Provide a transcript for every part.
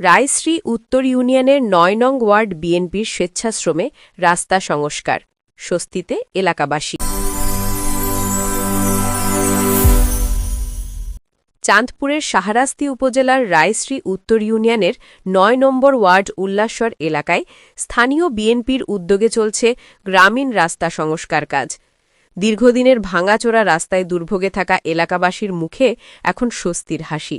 রায়শ্রী উত্তর ইউনিয়নের নয় নং ওয়ার্ড বিএনপির স্বেচ্ছাশ্রমে রাস্তা সংস্কার। স্বস্তিতে এলাকাবাসী। চাঁদপুরের শাহরাস্তি উপজেলার রায়শ্রী উত্তর ইউনিয়নের নয় নম্বর ওয়ার্ড উল্লাসর এলাকায় স্থানীয় বিএনপির উদ্যোগে চলছে গ্রামীণ রাস্তা সংস্কার কাজ। দীর্ঘদিনের ভাঙাচোরা রাস্তায় দুর্ভোগে থাকা এলাকাবাসীর মুখে এখন স্বস্তির হাসি।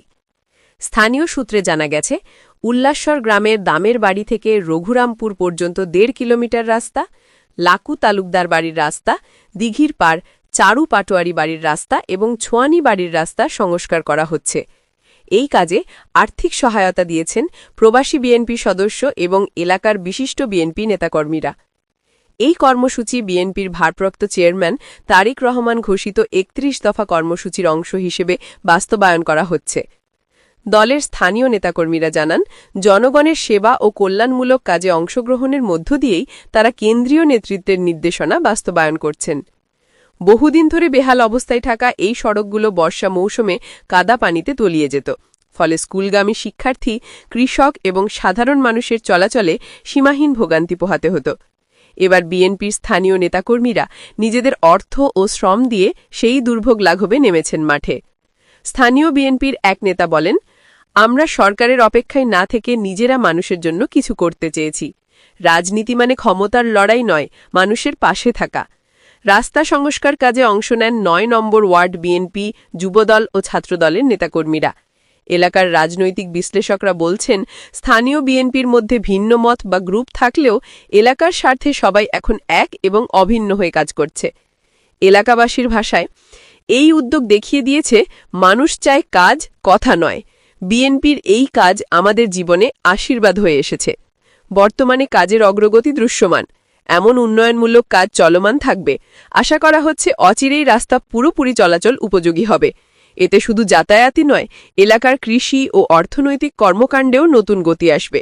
স্থানীয় সূত্রে জানা গেছে, উল্লাসর গ্রামের দামের বাড়ি থেকে রঘুরামপুর পর্যন্ত দেড় কিলোমিটার রাস্তা, লাকু তালুকদার বাড়ির রাস্তা, দিঘির পার চারু পাটোয়ারি বাড়ির রাস্তা এবং ছোয়ানি বাড়ির রাস্তা সংস্কার করা হচ্ছে। এই কাজে আর্থিক সহায়তা দিয়েছেন প্রবাসী বিএনপি সদস্য এবং এলাকার বিশিষ্ট বিএনপি নেতাকর্মীরা। এই কর্মসূচি বিএনপির ভারপ্রাপ্ত চেয়ারম্যান তারিক রহমান ঘোষিত একত্রিশ দফা কর্মসূচির অংশ হিসেবে বাস্তবায়ন করা হচ্ছে। দলের স্থানীয় নেতাকর্মীরা জানান, জনগণের সেবা ও কল্যাণমূলক কাজে অংশগ্রহণের মধ্য দিয়েই তারা কেন্দ্রীয় নেতৃত্বের নির্দেশনা বাস্তবায়ন করছেন। বহুদিন ধরে বেহাল অবস্থায় থাকা এই সড়কগুলো বর্ষা মৌসুমে কাদা পানিতে তলিয়ে যেত। ফলে স্কুলগামী শিক্ষার্থী, কৃষক এবং সাধারণ মানুষের চলাচলে সীমাহীন ভোগান্তি পোহাতে হতো। এবার বিএনপির স্থানীয় নেতাকর্মীরা নিজেদের অর্থ ও শ্রম দিয়ে সেই দুর্ভোগ লাঘবে নেমেছেন মাঠে। স্থানীয় বিএনপির এক নেতা বলেন আমরা সরকারের অপেক্ষায় না থেকে নিজেরা মানুষের জন্য কিছু করতে চেয়েছি। রাজনীতি মানে ক্ষমতার লড়াই নয়, মানুষের পাশে থাকা। রাস্তা সংস্কার কাজে অংশ নেন নয় নম্বর ওয়ার্ড বিএনপি, যুবদল ও ছাত্রদলের নেতাকর্মীরা। এলাকার রাজনৈতিক বিশ্লেষকরা বলছেন, স্থানীয় বিএনপির মধ্যে ভিন্ন মত বা গ্রুপ থাকলেও এলাকার স্বার্থে সবাই এখন এক এবং অভিন্ন হয়ে কাজ করছে। এলাকাবাসীর ভাষায়, এই উদ্যোগ দেখিয়ে দিয়েছে, মানুষ চায় কাজ, কথা নয়। বিএনপির এই কাজ আমাদের জীবনে আশীর্বাদ হয়ে এসেছে। বর্তমানে কাজের অগ্রগতি দৃশ্যমান। এমন উন্নয়নমূলক কাজ চলমান থাকবে। আশা করা হচ্ছে অচিরেই রাস্তা পুরোপুরি চলাচল উপযোগী হবে। এতে শুধু যাতায়াতই নয়, এলাকার কৃষি ও অর্থনৈতিক কর্মকাণ্ডেও নতুন গতি আসবে।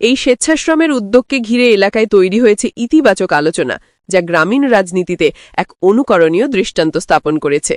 এই স্বেচ্ছাশ্রমের উদ্যোগকে ঘিরে এলাকায় তৈরি হয়েছে ইতিবাচক আলোচনা, যা গ্রামীণ রাজনীতিতে এক অনুকরণীয় দৃষ্টান্ত স্থাপন করেছে।